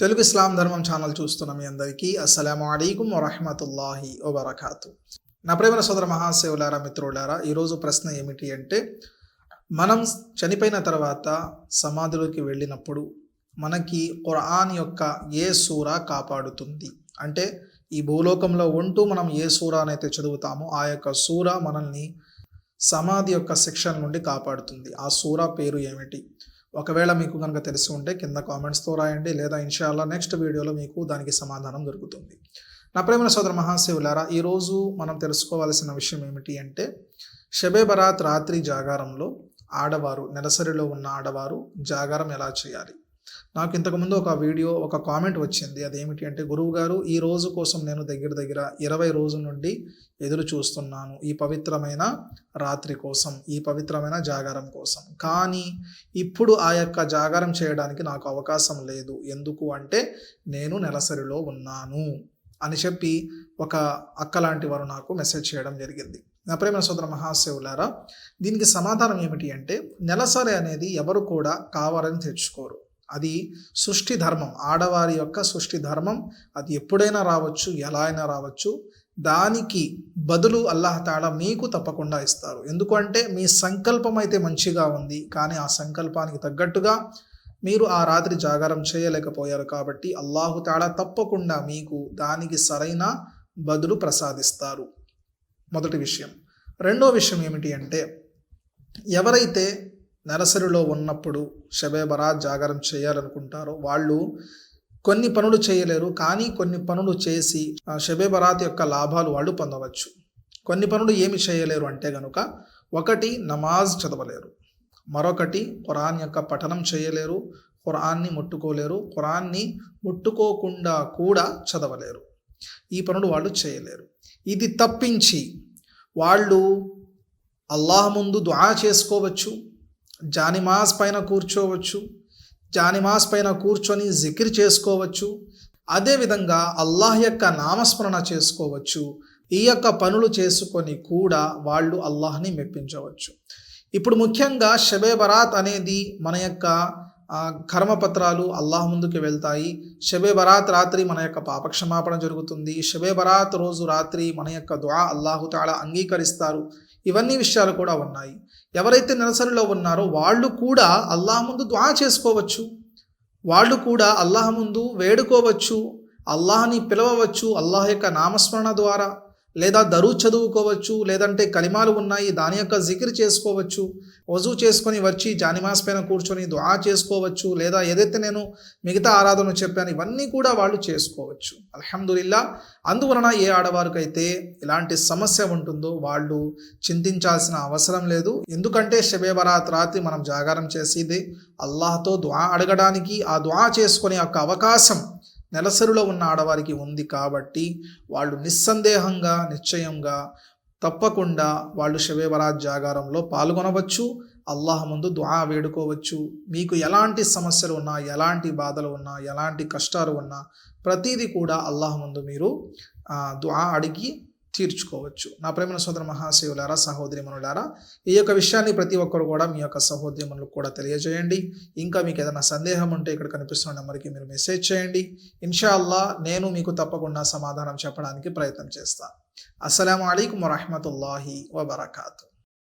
తెలుగు ఇస్లాం ధర్మం ఛానల్ చూస్తున్న మీ అందరికీ అస్సలము అలైకుం వరహమతుల్లాహి వబర్కాతు. నా ప్రేమ సోదర మహాశివులారా మిత్రులారా ఈరోజు ప్రశ్న ఏమిటి అంటే మనం చనిపోయిన తర్వాత సమాధిలోకి వెళ్ళినప్పుడు మనకి ఖురాన్ యొక్క ఏ సూర కాపాడుతుంది? అంటే ఈ భూలోకంలో ఉంటూ మనం ఏ సూరానైతే చదువుతామో ఆ యొక్క సూర మనల్ని సమాధి యొక్క శిక్షణ నుండి కాపాడుతుంది. ఆ సూర పేరు ఏమిటి? ఒకవేళ మీకు కనుక తెలిసి ఉంటే కింద కామెంట్స్తో రాయండి లేదా ఇన్షాల్లా నెక్స్ట్ వీడియోలో మీకు దానికి సమాధానం దొరుకుతుంది. నా ప్రేమ సోదర మహాశివులారా ఈరోజు మనం తెలుసుకోవాల్సిన విషయం ఏమిటి అంటే షబే బరాత్ రాత్రి జాగారంలో ఆడవారు నెలసరిలో ఉన్న ఆడవారు జాగారం ఎలా చేయాలి? నాకు ఇంతకుముందు ఒక వీడియో ఒక కామెంట్ వచ్చింది. అదేమిటి అంటే గురువు గారు ఈ రోజు కోసం నేను దగ్గర దగ్గర ఇరవై రోజుల నుండి ఎదురు చూస్తున్నాను. ఈ పవిత్రమైన రాత్రి కోసం ఈ పవిత్రమైన జాగారం కోసం. కానీ ఇప్పుడు ఆ యొక్క జాగారం చేయడానికి నాకు అవకాశం లేదు. ఎందుకు అంటే నేను నెలసరిలో ఉన్నాను. అని చెప్పి ఒక అక్క లాంటి వారు నాకు మెసేజ్ చేయడం జరిగింది. నా ప్రేమ సోదర మహాశివులారా దీనికి సమాధానం ఏమిటి అంటే నెలసరి అనేది ఎవరు కూడా కావాలని తెచ్చుకోరు. అది సృష్టి ధర్మం. ఆడవారి యొక్క సృష్టి ధర్మం అది ఎప్పుడైనా రావచ్చు ఎలా అయినా రావచ్చు. దానికి బదులు అల్లాహ్ తాళ మీకు తప్పకుండా ఇస్తారు. ఎందుకంటే మీ సంకల్పం అయితే మంచిగా ఉంది. కానీ ఆ సంకల్పానికి తగ్గట్టుగా మీరు ఆ రాత్రి జాగారం చేయలేకపోయారు కాబట్టి అల్లాహు తాళ తప్పకుండా మీకు దానికి సరైన బదులు ప్రసాదిస్తారు. మొదటి విషయం. రెండో విషయం ఏమిటి అంటే ఎవరైతే నరసరిలో ఉన్నప్పుడు షబే బరాత్ జాగరం చేయాలనుకుంటారో వాళ్ళు కొన్ని పనులు చేయలేరు కానీ కొన్ని పనులు చేసి షబే బరాత్ యొక్క లాభాలు వాళ్ళు పొందవచ్చు. కొన్ని పనులు ఏమి చేయలేరు అంటే గనుక ఒకటి నమాజ్ చదవలేరు మరొకటి ఖురాన్ యొక్క పఠనం చేయలేరు ఖురాన్ని ముట్టుకోలేరు ఖురాన్ని ముట్టుకోకుండా కూడా చదవలేరు. ఈ పనులు వాళ్ళు చేయలేరు. ఇది తప్పించి వాళ్ళు అల్లాహ్ ముందు దుఆ చేసుకోవచ్చు జానిమాస్ పైన కూర్చోవచ్చు జానిమాస్ పైన కూర్చొని జికిర్ చేసుకోవచ్చు అదేవిధంగా అల్లాహ్ యొక్క నామస్మరణ చేసుకోవచ్చు ఈ యొక్క పనులు చేసుకొని కూడా వాళ్ళు అల్లాహ్ని మెప్పించవచ్చు. ఇప్పుడు ముఖ్యంగా షబే బరాత్ అనేది మన యొక్క కర్మపత్రాలు అల్లాహ్ ముందుకు వెళ్తాయి. షబే బరాత్ రాత్రి మన యొక్క పాపక్షమాపణ జరుగుతుంది. షబే బరాత్ రోజు రాత్రి మన యొక్క దుఆ అల్లాహు తాళ అంగీకరిస్తారు. ఇవన్నీ విషయాలు కూడా ఉన్నాయి. ఎవరైతే నెలసరిలో ఉన్నారో వాళ్ళు కూడా అల్లాహ్ ముందు దుఆ చేసుకోవచ్చు. వాళ్ళు కూడా అల్లాహ్ ముందు వేడుకోవచ్చు. అల్లాహ్ని పిలవవచ్చు. అల్లాహ్ యొక్క నామస్మరణ ద్వారా. లేదా దరు చదువుకోవచ్చు లేదంటే కలిమాలు ఉన్నాయి దాని యొక్క జికిర్ చేసుకోవచ్చు వజూ చేసుకొని వచ్చి జానిమాస్ పైన కూర్చొని దుఆ చేసుకోవచ్చు లేదా ఏదైతే నేను మిగతా ఆరాధనలు చెప్పాను ఇవన్నీ కూడా వాళ్ళు చేసుకోవచ్చు. అల్హమ్దుల్లా అందువలన ఏ ఆడవారికైతే ఇలాంటి సమస్య ఉంటుందో వాళ్ళు చింతించాల్సిన అవసరం లేదు. ఎందుకంటే షబే బరాత్ రాత్రి మనం జాగారం చేసేది అల్లాహతో దుఆ అడగడానికి ఆ దుఆ చేసుకునే యొక్క అవకాశం నెలసరిలో ఉన్న ఆడవారికి ఉంది కాబట్టి వాళ్ళు నిస్సందేహంగా నిశ్చయంగా తప్పకుండా వాళ్ళు శవేవరాజ్ జాగారంలో పాల్గొనవచ్చు. అల్లాహ్ ముందు దుఆ వేడుకోవచ్చు. మీకు ఎలాంటి సమస్యలు ఉన్నా ఎలాంటి బాధలు ఉన్నా ఎలాంటి కష్టాలు ఉన్నా ప్రతీది కూడా అల్లాహ్ ముందు మీరు దుఆ అడిగి తీర్చుకోవచ్చు. నా ప్రేమ సోదర మహాశివులారా సహోదరి మనులారా ఈ యొక్క విషయాన్ని ప్రతి ఒక్కరు కూడా మీ యొక్క సహోదరి మనులకు కూడా తెలియజేయండి. ఇంకా మీకు ఏదైనా సందేహం ఉంటే ఇక్కడ కనిపిస్తున్న నెంబర్కి మీరు మెసేజ్ చేయండి. ఇన్షాల్లా నేను మీకు తప్పకుండా సమాధానం చెప్పడానికి ప్రయత్నం చేస్తాను అస్సలం అయికం వరహమతుల్లాహి వబర్కాతూ.